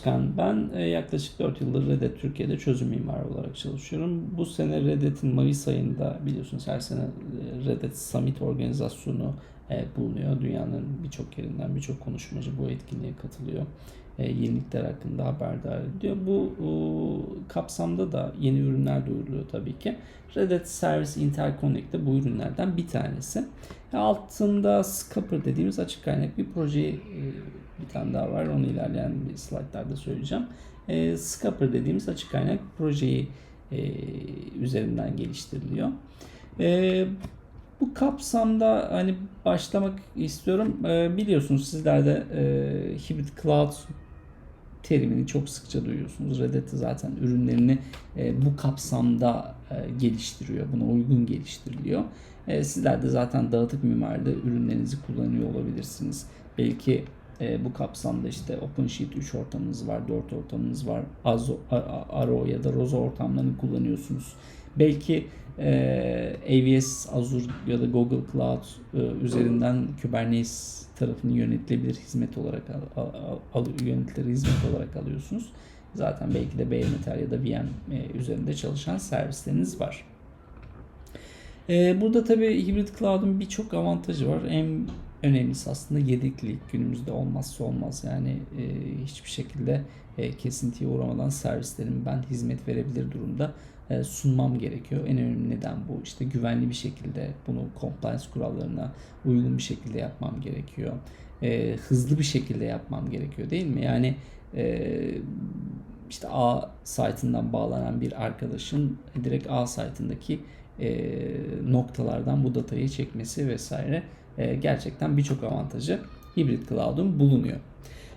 Özkan. Ben e, yaklaşık 4 yıldır Redet Türkiye'de çözüm mimarı olarak çalışıyorum. Bu sene Redet'in Mayıs ayında biliyorsunuz her sene e, Redet Summit organizasyonu e, bulunuyor. Dünyanın birçok yerinden birçok konuşmacı bu etkinliğe katılıyor. Yenilikler hakkında haberdar ediyor. Bu kapsamda da yeni ürünler duyuruluyor tabii ki. Redet Service Interconnect de bu ürünlerden bir tanesi. Altında Scupper dediğimiz açık kaynak bir projeyi e, bir tane daha var. Onu ilerleyen bir slaytlarda söyleyeceğim. E, Scupper dediğimiz açık kaynak projeyi e, üzerinden geliştiriliyor. E, bu kapsamda hani başlamak istiyorum. Biliyorsunuz sizler de e, cloud terimini çok sıkça duyuyorsunuz. Red Hat zaten ürünlerini bu kapsamda geliştiriyor. Buna uygun geliştiriliyor. E, sizler de zaten dağıtık mimaride ürünlerinizi kullanıyor olabilirsiniz. Belki e, bu kapsamda işte OpenShift 3 ortamınız var, 4 ortamınız var. Azo, Aro ya da Rozo ortamlarını kullanıyorsunuz. Belki e, AWS, Azure ya da Google Cloud e, üzerinden Kubernetes tarafını yönetilebilir hizmet olarak al, al, yönetilir hizmet olarak alıyorsunuz. Zaten belki de bare metal ya da VM e, üzerinde çalışan servisleriniz var. E, burada tabii hibrit cloud'un birçok avantajı var. En önemlisi aslında yedeklilik günümüzde olmazsa olmaz. Yani e, hiçbir şekilde e, kesintiye uğramadan servislerin ben hizmet verebilir durumda e, sunmam gerekiyor. En önemli neden bu. İşte güvenli bir şekilde bunu compliance kurallarına uygun bir şekilde yapmam gerekiyor. E, hızlı bir şekilde yapmam gerekiyor değil mi? Yani e, işte A site'ından bağlanan bir arkadaşın direkt A site'ındaki e, noktalardan bu datayı çekmesi vesaire e, gerçekten birçok avantajı hibrit cloud'un bulunuyor.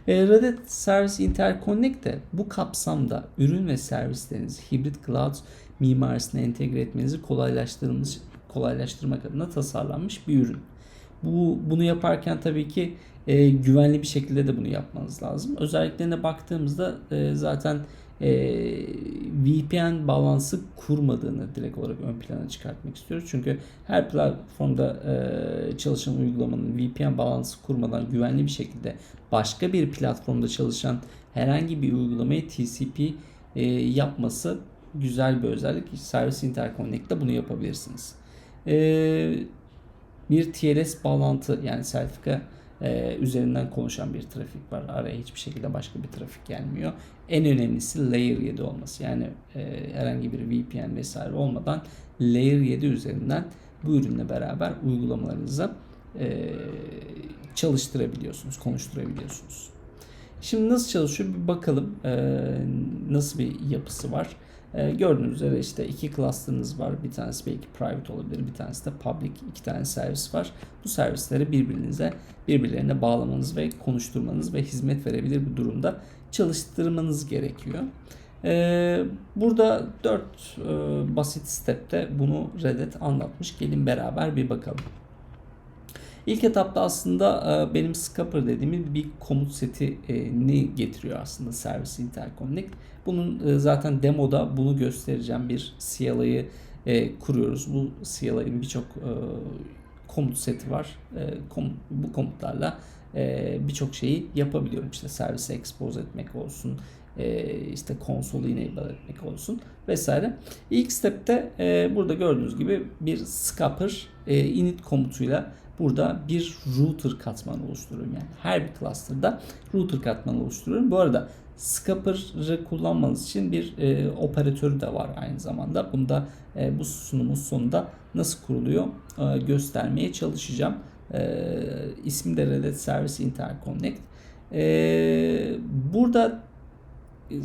E, Red Hat Service Interconnect de bu kapsamda ürün ve servislerinizi hibrit cloud mimarisine entegre etmenizi kolaylaştırmış, kolaylaştırmak adına tasarlanmış bir ürün. Bu bunu yaparken tabii ki e, güvenli bir şekilde de bunu yapmanız lazım. Özelliklerine baktığımızda e, zaten e, VPN bağlantısı kurmadığını direkt olarak ön plana çıkartmak istiyoruz. Çünkü her platformda e, çalışan uygulamanın VPN bağlantısı kurmadan güvenli bir şekilde başka bir platformda çalışan herhangi bir uygulamayı TCP e, yapması güzel bir özellik. Service Interconnect'te bunu yapabilirsiniz. E, bir TLS bağlantı yani sertifika e, üzerinden konuşan bir trafik var. Araya hiçbir şekilde başka bir trafik gelmiyor. En önemlisi Layer 7 olması. Yani e, herhangi bir VPN vesaire olmadan Layer 7 üzerinden bu ürünle beraber uygulamalarınızı e, çalıştırabiliyorsunuz, konuşturabiliyorsunuz. Şimdi nasıl çalışıyor bir bakalım e, nasıl bir yapısı var. E, gördüğünüz üzere işte iki cluster'ınız var. Bir tanesi belki private olabilir, bir tanesi de public. iki tane servis var. Bu servisleri birbirinize, birbirlerine bağlamanız ve konuşturmanız ve hizmet verebilir bir durumda çalıştırmanız gerekiyor. Ee, burada 4 e, basit stepte bunu Reddit anlatmış. Gelin beraber bir bakalım. İlk etapta aslında e, benim Scupper dediğim bir komut setini getiriyor aslında Service Interconnect. Bunun e, zaten demoda bunu göstereceğim bir CLI'yi e, kuruyoruz. Bu CLI'nin birçok komut seti var. Bu komutlarla birçok şeyi yapabiliyorum. İşte servise expose etmek olsun, işte konsolu enable etmek olsun vesaire. İlk stepte burada gördüğünüz gibi bir scupper init komutuyla burada bir router katmanı oluşturuyorum. Yani her bir cluster'da router katmanı oluşturuyorum. Bu arada Scupper'ı kullanmanız için bir e, operatörü de var aynı zamanda. Bunda e, bu sunumun sonunda nasıl kuruluyor e, göstermeye çalışacağım. E, ismi de Red Hat Service Interconnect. E, burada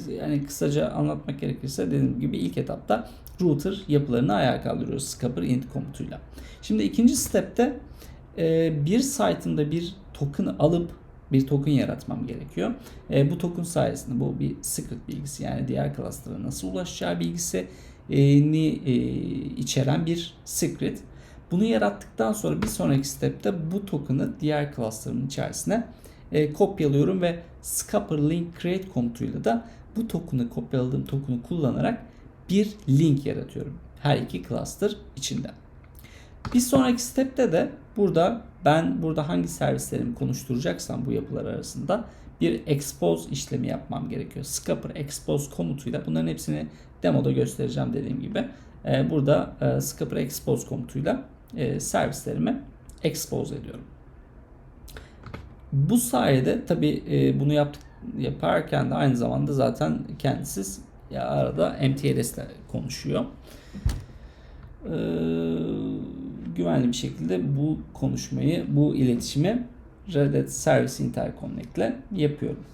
yani kısaca anlatmak gerekirse dediğim gibi ilk etapta router yapılarını ayağa kaldırıyoruz Scupper int komutuyla. Şimdi ikinci stepte bir site'ımda bir token alıp bir token yaratmam gerekiyor. E, bu token sayesinde bu bir secret bilgisi yani diğer cluster'a nasıl ulaşacağı bilgisini e, içeren bir secret. Bunu yarattıktan sonra bir sonraki stepte bu token'ı diğer cluster'ın içerisine e, kopyalıyorum ve scupper link create komutuyla da bu token'ı kopyaladığım token'ı kullanarak bir link yaratıyorum. Her iki cluster içinde. Bir sonraki stepte de burada ben burada hangi servislerimi konuşturacaksam bu yapılar arasında bir expose işlemi yapmam gerekiyor. Scupper expose komutuyla bunların hepsini demoda göstereceğim dediğim gibi. E, burada e, Scupper expose komutuyla e, servislerimi expose ediyorum. Bu sayede tabi e, bunu yaptık, yaparken de aynı zamanda zaten kendisi arada MTLS ile konuşuyor. Ee, güvenli bir şekilde bu konuşmayı, bu iletişimi Red Hat Service Interconnect ile yapıyorum.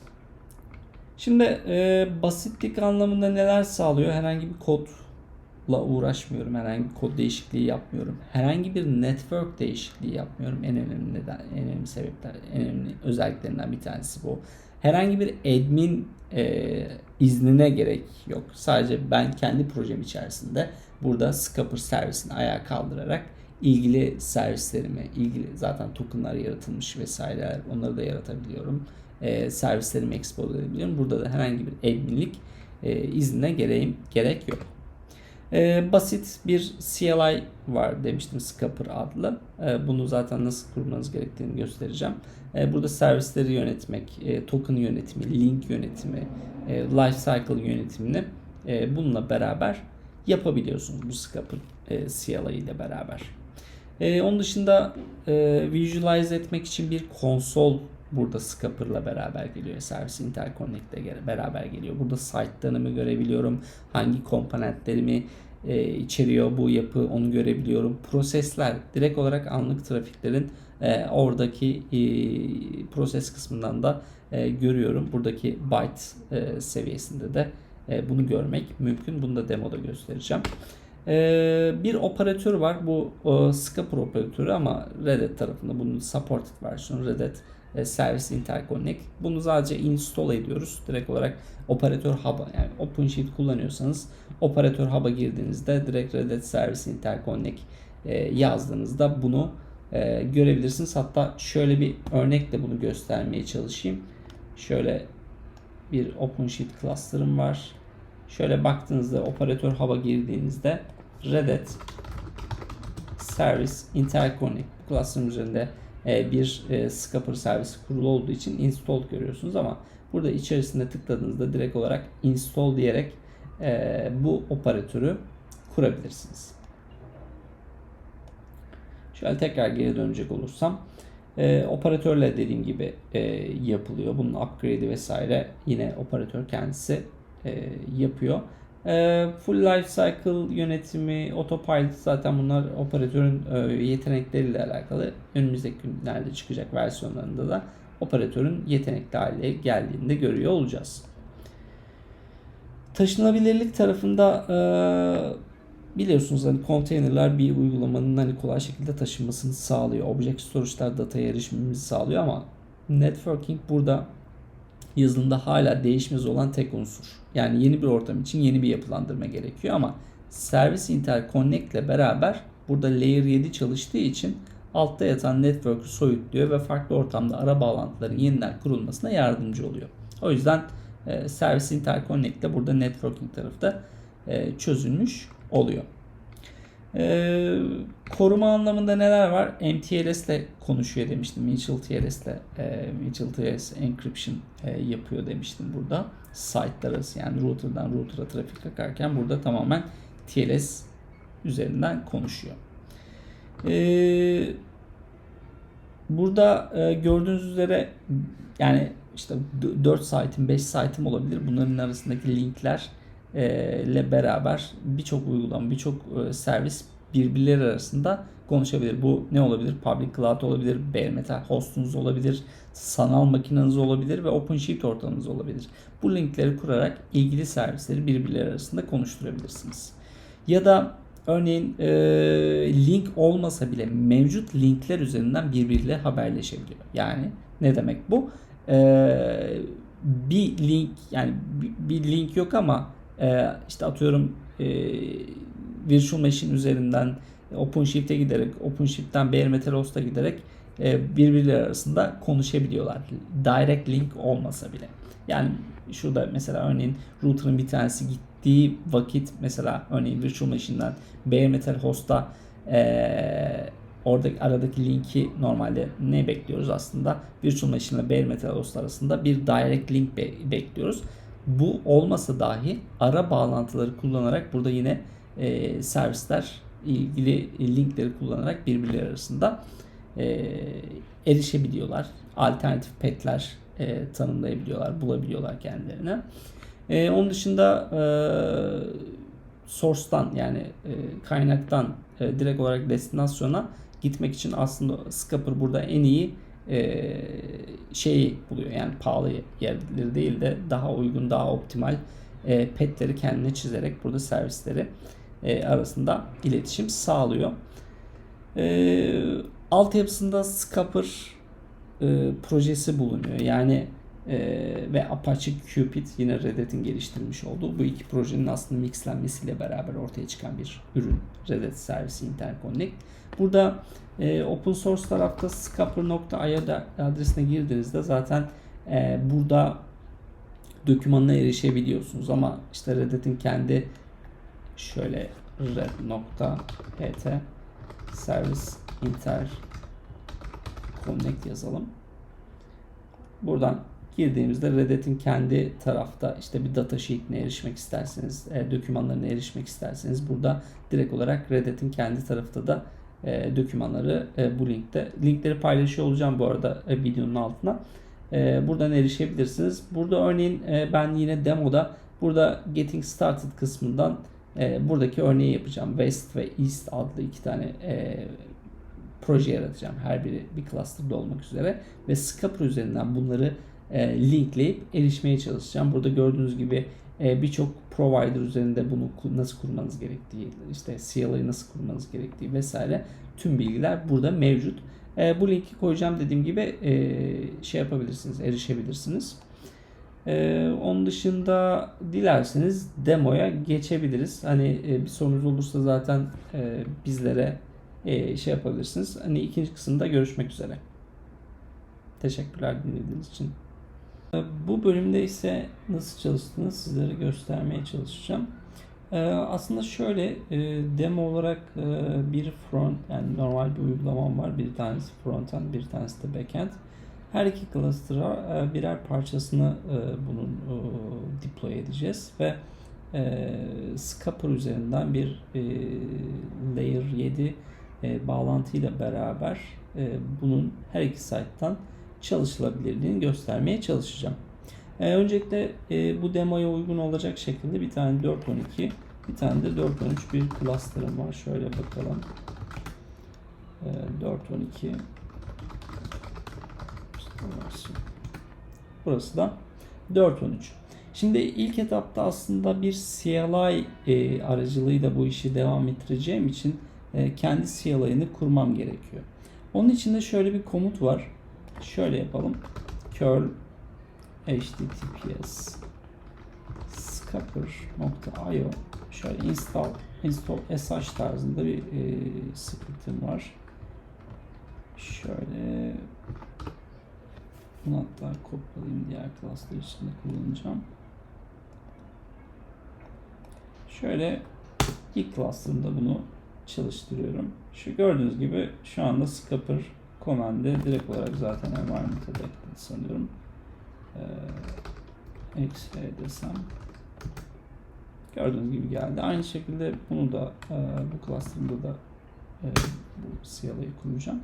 Şimdi e, basitlik anlamında neler sağlıyor? Herhangi bir kodla uğraşmıyorum. Herhangi bir kod değişikliği yapmıyorum. Herhangi bir network değişikliği yapmıyorum. En önemli neden, en önemli sebepler, en önemli özelliklerinden bir tanesi bu. Herhangi bir admin e, iznine gerek yok. Sadece ben kendi projem içerisinde burada Scupper servisini ayağa kaldırarak ilgili servislerimi, ilgili zaten tokenlar yaratılmış vesaireler onları da yaratabiliyorum. E, servislerimi export edebiliyorum. Burada da herhangi bir adminlik e, iznine gereğim, gerek yok. E, basit bir CLI var demiştim Scupper adlı. E, bunu zaten nasıl kurmanız gerektiğini göstereceğim. E, burada servisleri yönetmek, e, token yönetimi, link yönetimi, e, lifecycle yönetimini e, bununla beraber yapabiliyorsunuz bu Scupper e, CLI ile beraber. E, onun dışında e, visualize etmek için bir konsol burada Scupper'la beraber geliyor. Service Interconnect ile beraber geliyor. Burada site tanımı görebiliyorum. Hangi komponentlerimi e, içeriyor bu yapı onu görebiliyorum. Prosesler direkt olarak anlık trafiklerin e, oradaki e, proses kısmından da e, görüyorum. Buradaki byte e, seviyesinde de e, bunu görmek mümkün. Bunu da demoda göstereceğim. E, bir operatör var. Bu e, Scupper operatörü ama Red Hat tarafında bunun supported versiyonu Red Hat e, Service Interconnect. Bunu sadece install ediyoruz. Direkt olarak operatör hub'a yani OpenShift kullanıyorsanız operatör hub'a girdiğinizde direkt Red Hat Service Interconnect e, yazdığınızda bunu görebilirsiniz. Hatta şöyle bir örnekle bunu göstermeye çalışayım. Şöyle bir OpenShift cluster'ım var. Şöyle baktığınızda operatör hub'a girdiğinizde Red Hat Service Interconnect cluster'ın üzerinde e, bir e, Scupper servisi kurulu olduğu için install görüyorsunuz ama burada içerisinde tıkladığınızda direkt olarak install diyerek e, bu operatörü kurabilirsiniz. Şöyle tekrar geri dönecek olursam e, operatörle dediğim gibi e, yapılıyor. Bunun upgrade'i vesaire yine operatör kendisi e, yapıyor. E, full life cycle yönetimi, autopilot zaten bunlar operatörün e, yetenekleriyle alakalı. Önümüzdeki günlerde çıkacak versiyonlarında da operatörün yetenekli hale geldiğinde görüyor olacağız. Taşınabilirlik tarafında biliyorsunuz hani konteynerler bir uygulamanın hani kolay şekilde taşınmasını sağlıyor. Object storage'lar dataya erişimimizi sağlıyor ama networking burada yazılımda hala değişmez olan tek unsur. Yani yeni bir ortam için yeni bir yapılandırma gerekiyor ama Service Interconnect ile beraber burada Layer 7 çalıştığı için altta yatan network'ü soyutluyor ve farklı ortamda ara bağlantıların yeniden kurulmasına yardımcı oluyor. O yüzden e, Service Interconnect de burada networking tarafı da e, çözülmüş oluyor. Ee, koruma anlamında neler var? MTLS ile konuşuyor demiştim. Mutual TLS ile e, Mutual TLS encryption e, yapıyor demiştim burada. Site'lar arası yani router'dan router'a trafik akarken burada tamamen TLS üzerinden konuşuyor. Ee, burada e, gördüğünüz üzere yani işte 4 site'im 5 site'im olabilir. Bunların arasındaki linkler ile beraber birçok uygulama, birçok servis birbirleri arasında konuşabilir. Bu ne olabilir? Public Cloud olabilir, bare metal hostunuz olabilir, sanal makineniz olabilir ve OpenShift ortamınız olabilir. Bu linkleri kurarak ilgili servisleri birbirleri arasında konuşturabilirsiniz. Ya da örneğin e, link olmasa bile mevcut linkler üzerinden birbiriyle haberleşebiliyor. Yani ne demek bu? E, bir link yani bir, bir link yok ama e, işte atıyorum e, Virtual Machine üzerinden OpenShift'e giderek, OpenShift'ten Bare Metal Host'a giderek e, birbirleri arasında konuşabiliyorlar. Direct link olmasa bile. Yani şurada mesela örneğin router'ın bir tanesi gittiği vakit mesela örneğin Virtual Machine'den Bare Metal Host'a e, oradaki aradaki linki normalde ne bekliyoruz aslında? Virtual Machine ile Bare Metal OS arasında bir direct link be- bekliyoruz. Bu olmasa dahi ara bağlantıları kullanarak burada yine e, servisler ilgili linkleri kullanarak birbirleri arasında e, erişebiliyorlar. Alternatif petler e, tanımlayabiliyorlar, bulabiliyorlar kendilerine. E, onun dışında e, source'tan yani e, kaynaktan e, direkt olarak destinasyona gitmek için aslında Scupper burada en iyi e, şeyi buluyor. Yani pahalı yerleri değil de daha uygun, daha optimal e, petleri kendine çizerek burada servisleri e, arasında iletişim sağlıyor. E, altyapısında Scupper e, projesi bulunuyor. Yani ve Apache Cupid yine Red Hat'in geliştirmiş olduğu bu iki projenin aslında mixlenmesiyle beraber ortaya çıkan bir ürün Red Hat servisi Interconnect. Burada e, open source tarafta scupper.io adresine girdiğinizde zaten e, burada dokümanına erişebiliyorsunuz ama işte Red Hat'in kendi şöyle red.pt service inter connect yazalım. Buradan girdiğimizde Reddit'in kendi tarafta işte bir data sheet'ine erişmek isterseniz, e, dokümanlarına erişmek isterseniz burada direkt olarak Reddit'in kendi tarafta da e, dokümanları e, bu linkte. Linkleri paylaşıyor olacağım bu arada e, videonun altına. E, buradan erişebilirsiniz. Burada örneğin e, ben yine demoda burada Getting Started kısmından e, buradaki örneği yapacağım. West ve East adlı iki tane e, proje yaratacağım. Her biri bir cluster'da olmak üzere ve Scupper üzerinden bunları e, linkleyip erişmeye çalışacağım. Burada gördüğünüz gibi e, birçok provider üzerinde bunu nasıl kurmanız gerektiği, işte CLI'yi nasıl kurmanız gerektiği vesaire tüm bilgiler burada mevcut. E, bu linki koyacağım dediğim gibi şey yapabilirsiniz, erişebilirsiniz. Onun dışında dilerseniz demoya geçebiliriz. Hani bir sorunuz olursa zaten bizlere şey yapabilirsiniz. Hani ikinci kısımda görüşmek üzere. Teşekkürler dinlediğiniz için. Bu bölümde ise nasıl çalıştığını sizlere göstermeye çalışacağım. Ee, aslında şöyle e, demo olarak e, bir front yani normal bir uygulamam var. Bir tanesi frontend, bir tanesi de backend. Her iki cluster'a e, birer parçasını bunun deploy edeceğiz ve Scupper üzerinden bir layer 7 bağlantıyla beraber bunun her iki site'tan çalışılabilirliğini göstermeye çalışacağım. E, öncelikle e, bu demoya uygun olacak şekilde bir tane 412 bir tane de 413 bir cluster'ım var. Şöyle bakalım. E, 412 Burası da 413. Şimdi ilk etapta aslında bir CLI e, aracılığıyla bu işi devam ettireceğim için e, kendi CLI'ni kurmam gerekiyor. Onun için de şöyle bir komut var. Şöyle yapalım. curl https scupper.io şöyle install install sh tarzında bir e, scriptim var. Şöyle bunu hatta kopyalayayım diğer klaslar içinde kullanacağım. Şöyle ilk cluster'ımda bunu çalıştırıyorum. Şu gördüğünüz gibi şu anda Scupper Command'e direkt olarak zaten environment'a ekledi sanıyorum. Ee, exe desem gördüğünüz gibi geldi. Aynı şekilde bunu da e, bu cluster'ımda da e, bu CLI'yi kuracağım.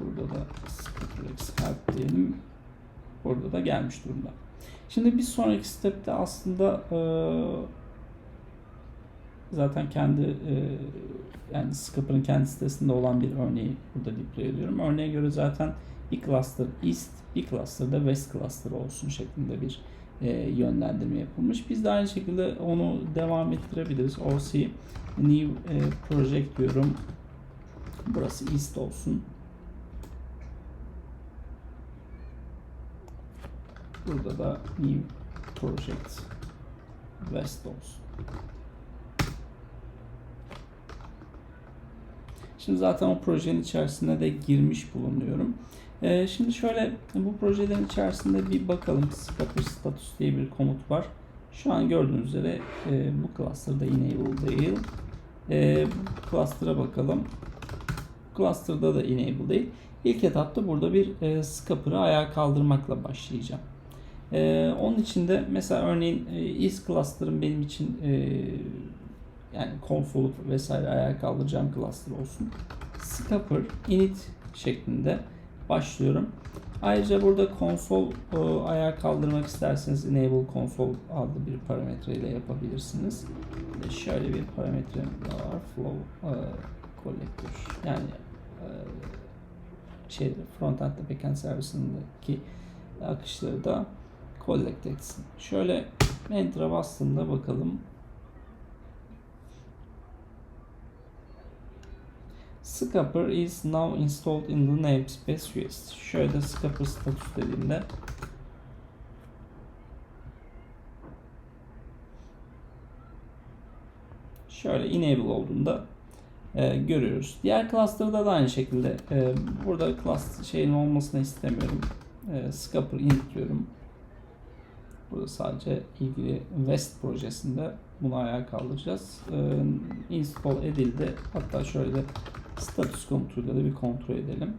Burada da Scriptlex help diyelim. Burada da gelmiş durumda. Şimdi bir sonraki stepte aslında e, zaten kendi e, yani Scupper'ın kendi sitesinde olan bir örneği burada deploy ediyorum. Örneğe göre zaten bir cluster East, bir cluster da West cluster olsun şeklinde bir e, yönlendirme yapılmış. Biz de aynı şekilde onu devam ettirebiliriz. OC New e, Project diyorum. Burası East olsun. Burada da New Project West olsun. Şimdi zaten o projenin içerisine de girmiş bulunuyorum. Ee, şimdi şöyle bu projelerin içerisinde bir bakalım. Scupper status diye bir komut var. Şu an gördüğünüz üzere e, bu cluster'da enable değil. E, bu cluster'a bakalım. cluster'da da enable değil. İlk etapta burada bir e, scupper'ı ayağa kaldırmakla başlayacağım. E, onun için de mesela örneğin e, is cluster'ım benim için e, yani konsoluk vesaire ayağa kaldıracağım cluster olsun. Scupper init şeklinde başlıyorum. Ayrıca burada konsol e, ayağa kaldırmak isterseniz enable console adlı bir parametre ile yapabilirsiniz. Şöyle bir parametre var. Flow e, collector. Yani e, şey frontend ile backend servisindeki akışları da collect etsin. Şöyle enter'a bastığımda bakalım. Scupper is now installed in the namespace US. Şöyle Scupper status dediğimde şöyle enable olduğunda e, görüyoruz. Diğer cluster'da da aynı şekilde e, burada cluster şeyin olmasını istemiyorum. E, Scupper init diyorum. Burada sadece ilgili West projesinde bunu ayağa kaldıracağız. E, install edildi. Hatta şöyle status komutuyla da bir kontrol edelim.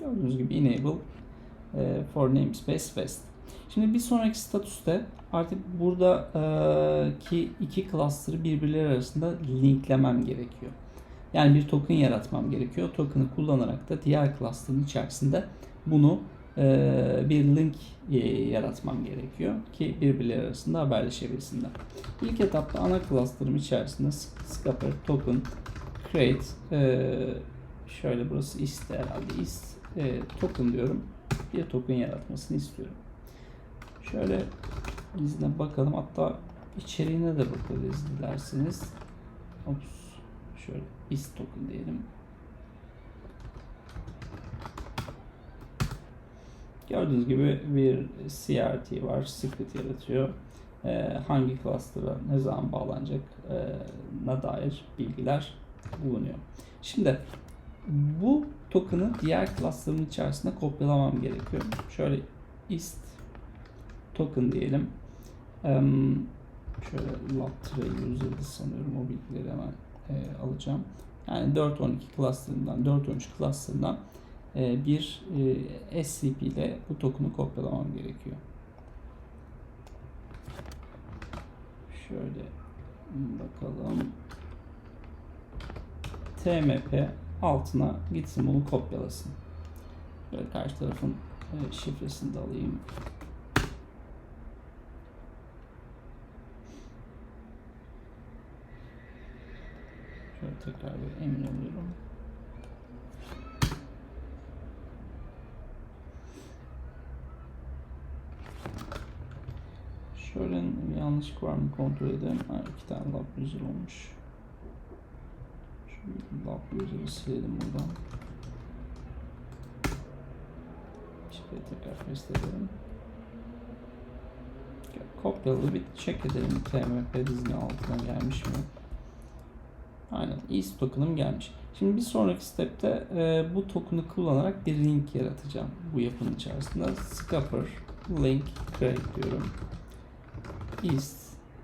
Gördüğünüz gibi enable e, for namespace West. Şimdi bir sonraki statüste artık buradaki iki cluster'ı birbirleri arasında linklemem gerekiyor. Yani bir token yaratmam gerekiyor. Token'ı kullanarak da diğer cluster'ın içerisinde bunu bir link yaratmam gerekiyor ki birbirleri arasında haberleşebilsinler. İlk etapta ana cluster'ım içerisinde scupper token create şöyle burası ist herhalde ist token diyorum. Bir token yaratmasını istiyorum. Şöyle izine bakalım. Hatta içeriğine de bakabiliriz dilerseniz. Ops. Şöyle is token diyelim. Gördüğünüz gibi bir CRT var. Secret yaratıyor. Ee, hangi cluster'a ne zaman bağlanacak e, dair bilgiler bulunuyor. Şimdi bu token'ı diğer cluster'ın içerisinde kopyalamam gerekiyor. Şöyle ist token diyelim. Um, şöyle Lab user'dı sanıyorum o bilgileri hemen e, alacağım. Yani 4.12 cluster'ından 4.13 cluster'ından e, bir e, SCP ile bu token'ı kopyalamam gerekiyor. Şöyle bakalım. TMP altına gitsin bunu kopyalasın. Böyle karşı tarafın e, şifresini de alayım. Şöyle tekrar bir emin oluyorum. Şöyle yanlışlık var mı kontrol edelim. Ha, iki tane lab user olmuş. Şu lab user'ı silelim buradan. Şifreyi tekrar paste edelim. Kopyalı bir check edelim. TMP dizinin altına gelmiş mi? Aynen. East token'ım gelmiş. Şimdi bir sonraki step'te e, bu token'ı kullanarak bir link yaratacağım bu yapının içerisinde. Scupper link create diyorum. East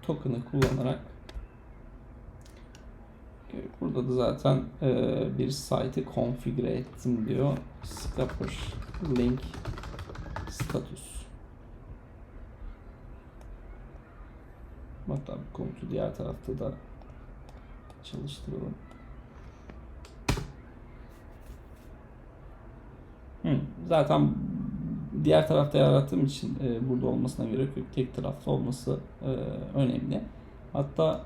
token'ı kullanarak burada da zaten e, bir site'i konfigüre ettim diyor. Scupper link status. Hatta bu komutu diğer tarafta da çalıştıralım. Hı, zaten diğer tarafta yarattığım için e, burada olmasına gerek yok. Tek tarafta olması e, önemli. Hatta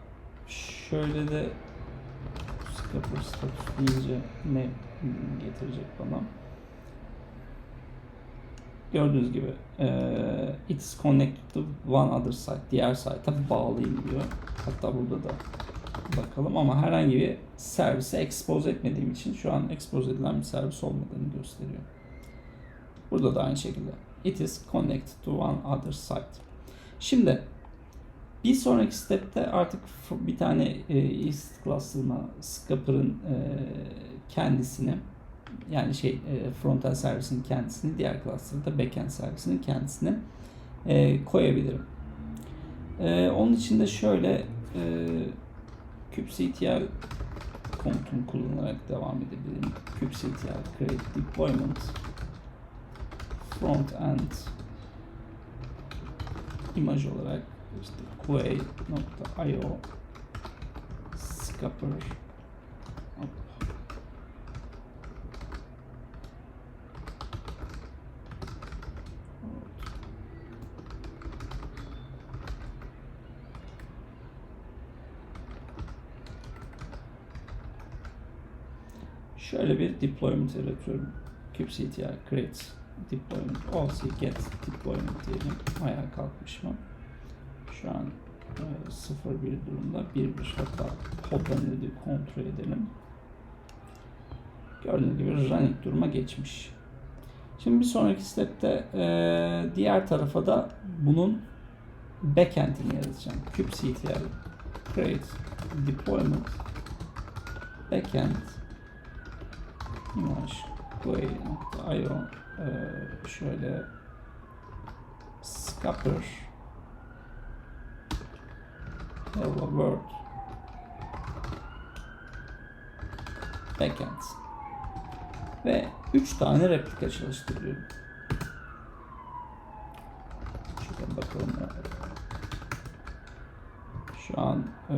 şöyle de Scupper status deyince ne getirecek bana? Gördüğünüz gibi e, it's connected to one other site. Diğer site'a bağlayayım diyor. Hatta burada da bakalım ama herhangi bir servise expose etmediğim için şu an expose edilen bir servis olmadığını gösteriyor. Burada da aynı şekilde. It is connected to one other site. Şimdi bir sonraki step'te artık bir tane e, ist class'ına Scupper'ın e, kendisini yani şey e, frontend servisinin kendisini diğer cluster'da backend servisinin kendisini e, koyabilirim. E, onun için de şöyle e, kubectl komutunu kullanarak devam edebilirim. kubectl create deployment front end imaj olarak işte quay.io scupper Şöyle bir deployment üretiyorum. kubectl create deployment also get deployment diyelim. Ayağa kalkmış mı? Şu an e, 0 bir durumda 1 bir hatta podlanıyordu kontrol edelim. Gördüğünüz gibi running duruma geçmiş. Şimdi bir sonraki stepte e, diğer tarafa da bunun backend'ini yaratacağım. kubectl create deployment backend image play.io ee, şöyle scupper hello world backend ve 3 tane replika çalıştırıyorum. Şöyle bakalım. Şu an e,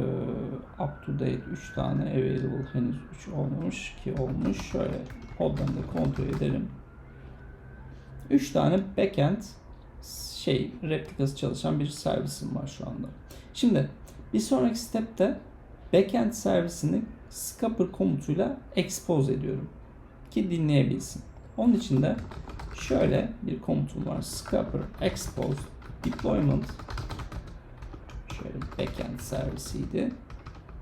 up to date 3 tane available henüz 3 olmamış ki olmuş. Şöyle koddan da kontrol edelim. 3 tane backend şey replikası çalışan bir servisim var şu anda. Şimdi bir sonraki stepte backend servisini scupper komutuyla expose ediyorum ki dinleyebilsin. Onun için de şöyle bir komutum var. Scupper expose deployment şöyle backend servisiydi.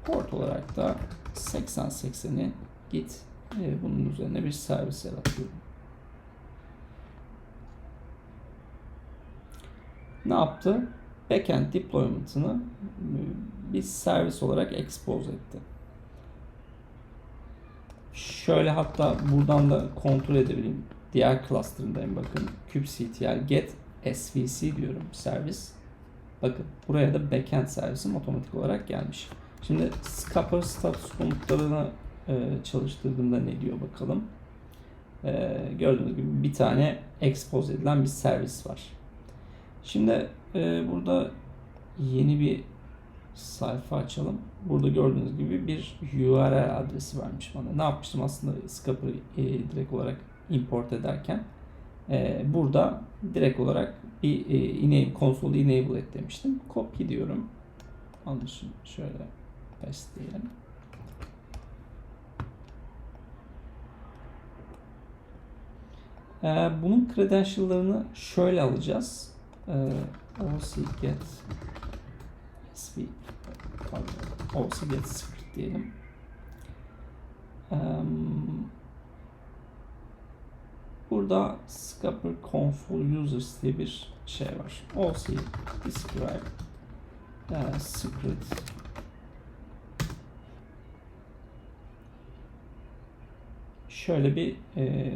Port olarak da 8080'i git e, bunun üzerine bir servis yaratıyorum. Ne yaptı? Backend deployment'ını e, bir servis olarak expose etti. Şöyle hatta buradan da kontrol edebileyim. Diğer cluster'ındayım bakın. kubectl get svc diyorum servis. Bakın buraya da backend servisim otomatik olarak gelmiş. Şimdi scupper status komutlarını e, çalıştırdığımda ne diyor bakalım. E, gördüğünüz gibi bir tane expose edilen bir servis var. Şimdi e, burada yeni bir sayfa açalım. Burada gördüğünüz gibi bir URL adresi vermiş bana. Ne yapmıştım aslında Scupper'ı e, direkt olarak import ederken e, burada direkt olarak bir e, enable, konsolu enable et demiştim. Copy diyorum. Anlaşın şöyle paste diyelim. E, bunun credential'larını şöyle alacağız. E, OC get sv pardon, OC get script diyelim. Um, Burada Scupper Console Users diye bir şey var. OC describe uh, secret şöyle bir e,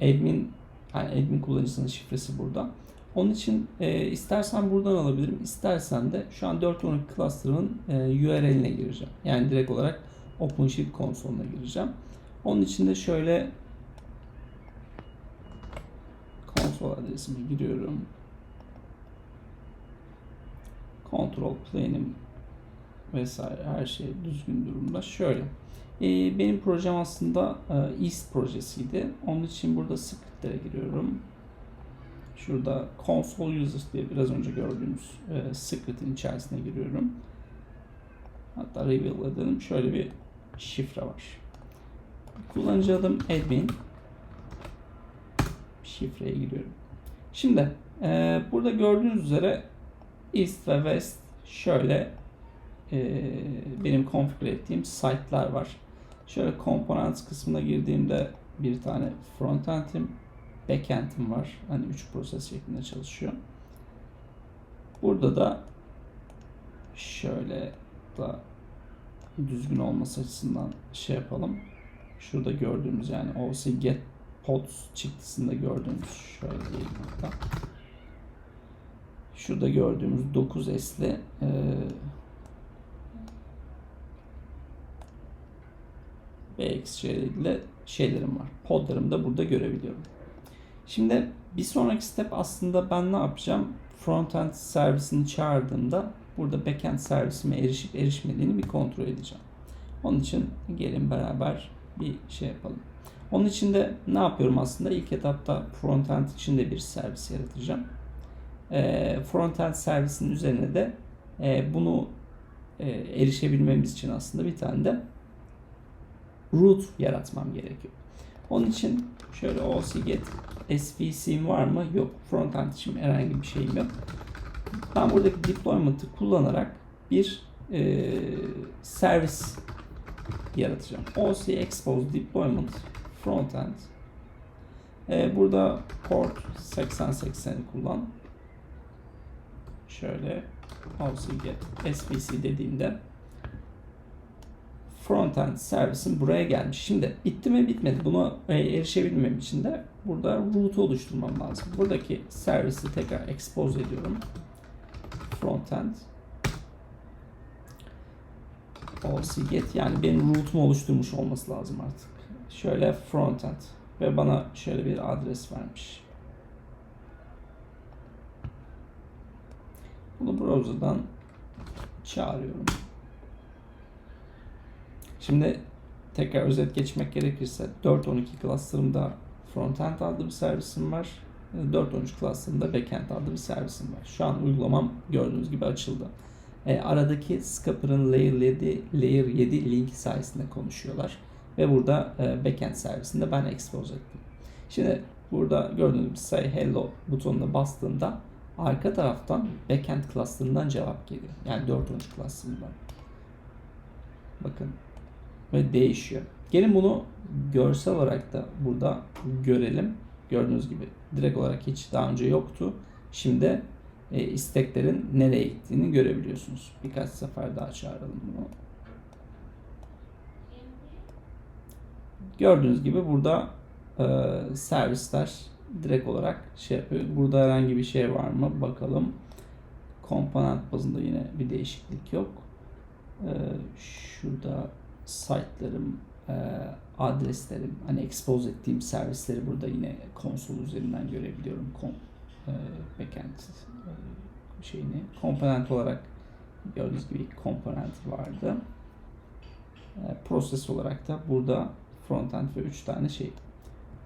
admin yani admin kullanıcısının şifresi burada. Onun için e, istersen buradan alabilirim. istersen de şu an 4.12 cluster'ın e, URL'ine gireceğim. Yani direkt olarak OpenShift konsoluna gireceğim. Onun için de şöyle konsol adresime giriyorum. Control plane'im vesaire her şey düzgün durumda. Şöyle. E, benim projem aslında e, East projesiydi. Onun için burada scriptlere giriyorum. Şurada console users diye biraz önce gördüğümüz e, içerisine giriyorum. Hatta reveal edelim. Şöyle bir şifre var. Kullanıcı adım admin. Şifreye giriyorum. Şimdi e, burada gördüğünüz üzere East ve West şöyle e, benim konfigür ettiğim site'lar var. Şöyle components kısmına girdiğimde bir tane frontend'im, backend'im var. Hani 3 proses şeklinde çalışıyor. Burada da şöyle da düzgün olması açısından şey yapalım. Şurada gördüğümüz yani OC get pods çıktısında gördüğümüz şöyle diyelim hatta. Şurada gördüğümüz 9S'li e, BXC ile şeylerim var. Podlarımı da burada görebiliyorum. Şimdi bir sonraki step aslında ben ne yapacağım? Frontend servisini çağırdığımda burada backend servisime erişip erişmediğini bir kontrol edeceğim. Onun için gelin beraber bir şey yapalım. Onun için de ne yapıyorum aslında? İlk etapta frontend için de bir servis yaratacağım. E, frontend servisinin üzerine de e, bunu e, erişebilmemiz için aslında bir tane de root yaratmam gerekiyor. Onun için şöyle get svc'm var mı? Yok. Frontend için herhangi bir şeyim yok. Ben buradaki deployment'ı kullanarak bir e, servis yaratacağım. OC expose deployment frontend. E, burada port 8080'i kullan. Şöyle OC get svc dediğimde frontend servisin buraya gelmiş. Şimdi bitti mi bitmedi. Bunu e, erişebilmem için de burada root oluşturmam lazım. Buradaki servisi tekrar expose ediyorum. Frontend OC get yani benim root'umu oluşturmuş olması lazım artık. Şöyle frontend ve bana şöyle bir adres vermiş. Bunu browser'dan çağırıyorum. Şimdi tekrar özet geçmek gerekirse 4.12 cluster'ımda frontend adlı bir servisim var. 4.13 cluster'ımda backend adlı bir servisim var. Şu an uygulamam gördüğünüz gibi açıldı. E, aradaki Scupper'ın Layer 7, Layer 7 linki sayesinde konuşuyorlar. Ve burada e, backend servisinde ben expose ettim. Şimdi burada gördüğünüz say hello butonuna bastığımda arka taraftan backend cluster'ından cevap geliyor. Yani 4.13 cluster'ından. Bakın ve değişiyor. Gelin bunu görsel olarak da burada görelim. Gördüğünüz gibi direkt olarak hiç daha önce yoktu. Şimdi e, isteklerin nereye gittiğini görebiliyorsunuz. Birkaç sefer daha çağıralım bunu. Gördüğünüz gibi burada e, servisler direkt olarak şey yapıyor. Burada herhangi bir şey var mı? Bakalım. Komponent bazında yine bir değişiklik yok. E, şurada site'larım, e, adreslerim, hani expose ettiğim servisleri burada yine konsol üzerinden görebiliyorum. Kom, e, backend e, şeyini. Komponent olarak gördüğünüz gibi komponent vardı. E, proses olarak da burada frontend ve 3 tane şey.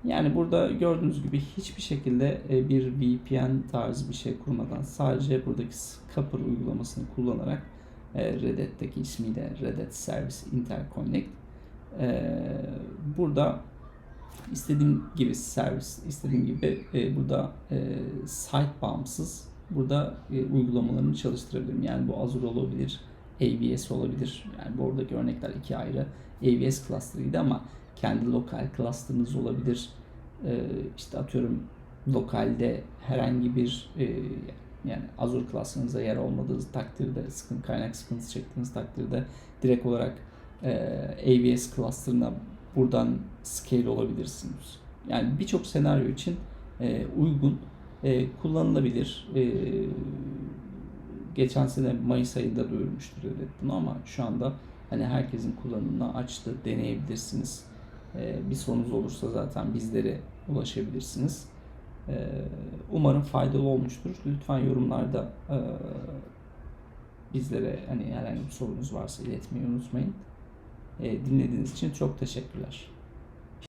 Yani burada gördüğünüz gibi hiçbir şekilde e, bir VPN tarzı bir şey kurmadan sadece buradaki Scupper uygulamasını kullanarak e, Redet'teki ismiyle Redet Service Interconnect. E, burada istediğim gibi servis, istediğim gibi e, burada site bağımsız burada uygulamalarını çalıştırabilirim. Yani bu Azure olabilir, AWS olabilir. Yani buradaki örnekler iki ayrı AWS cluster'ıydı ama kendi lokal cluster'ınız olabilir. İşte atıyorum lokalde herhangi bir yani Azure klasınıza yer olmadığı takdirde, sıkıntı, kaynak sıkıntısı çektiğiniz takdirde direkt olarak e, AWS cluster'ına buradan scale olabilirsiniz. Yani birçok senaryo için e, uygun, e, kullanılabilir. E, geçen sene Mayıs ayında duyurmuştur evet bunu ama şu anda hani herkesin kullanımına açtı, deneyebilirsiniz. E, bir sorunuz olursa zaten bizlere ulaşabilirsiniz. Ee, umarım faydalı olmuştur. Lütfen yorumlarda e, bizlere hani herhangi bir sorunuz varsa iletmeyi unutmayın. Ee, dinlediğiniz için çok teşekkürler.